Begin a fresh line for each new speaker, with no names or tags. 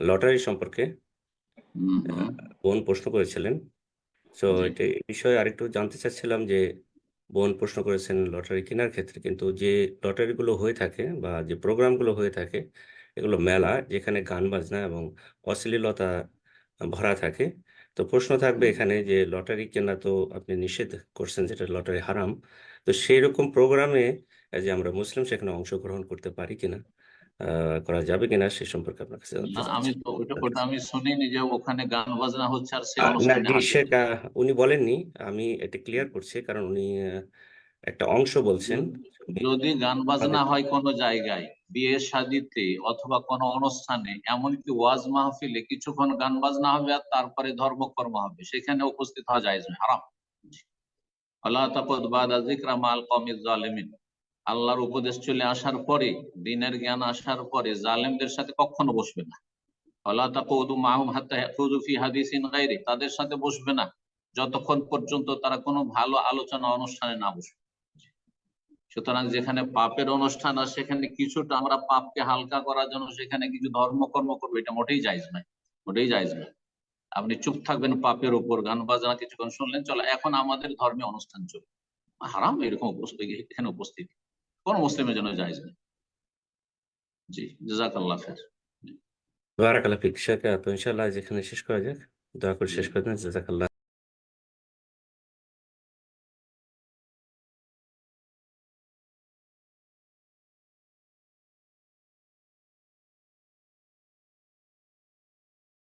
Lottery সম্পর্কে বোন প্রশ্ন করেছিলেন। তো এটা এই বিষয়ে আরেকটু জানতে চাচ্ছিলাম যে বোন প্রশ্ন করেছেন লটারি কেনার ক্ষেত্রে কিন্তু যে লটারিগুলো হয়ে থাকে বা যে প্রোগ্রামগুলো হয়ে থাকে এগুলো মেলা যেখানে গান বাজনা এবং অশ্লীলতা ভরা থাকে। তো প্রশ্ন থাকবে এখানে যে লটারি কেনা তো আপনি নিষেধ করছেন যেটা লটারি হারাম। তো সেই রকম প্রোগ্রামে যে আমরা মুসলিম সেখানে অংশগ্রহণ করতে পারি কিনা? করা যাবে কিনা সে সম্পর্কে আপনার কাছে
আমি ওটা ওটা আমি শুনিনি যে ওখানে গান বাজনা হচ্ছে আর
সেটা উনি বলেননি আমি এটা ক্লিয়ার করছি কারণ উনি একটা অংশ বলছেন।
যদি- গান বাজনা হয় কোনো জায়গায় বিয়ে শাদিতে অথবা কোনো অনুষ্ঠানে এমনকি ওয়াজ মাহফিলে কিছুক্ষণ গান বাজনা হবে আর তারপরে ধর্মকর্ম হবে সেখানে উপস্থিত হওয়া যায় হারাম। আল্লাহ তাকদ বাদা যিকরা মাল কওমিজ জালিমিন। আল্লাহর উপদেশ চলে আসার পরে, দিনের জ্ঞান আসার পরে জালেমদের সাথে কখনো বসবে না। তাদের সাথে বসবে না। যতক্ষণ পর্যন্ত তারা কোনো ভালো আলোচনা অনুষ্ঠানে না বসবে। সুতরাং যেখানে পাপের অনুষ্ঠান আর সেখানে কিছুটা আমরা পাপকে হালকা করার জন্য সেখানে কিছু ধর্মকর্ম করব, এটা মোটেই জায়জ নাই মোটেই জায়জ নয়। আপনি চুপ থাকবেন পাপের উপর, গান বাজনা কিছুক্ষণ শুনলেন, চলো, এখন আমাদের ধর্মীয় অনুষ্ঠান চলবে হারাম এরকম উপস্থিত, এখানে উপস্থিত। কোন মুসলিমের জন্য জায়জ নেই। জি জাজাকাল্লাহ
বারাকাল্লাহ ফিক। যেখানে শেষ করা যাক। দয়া করে শেষ করে দেন। জাজাকাল্লাহ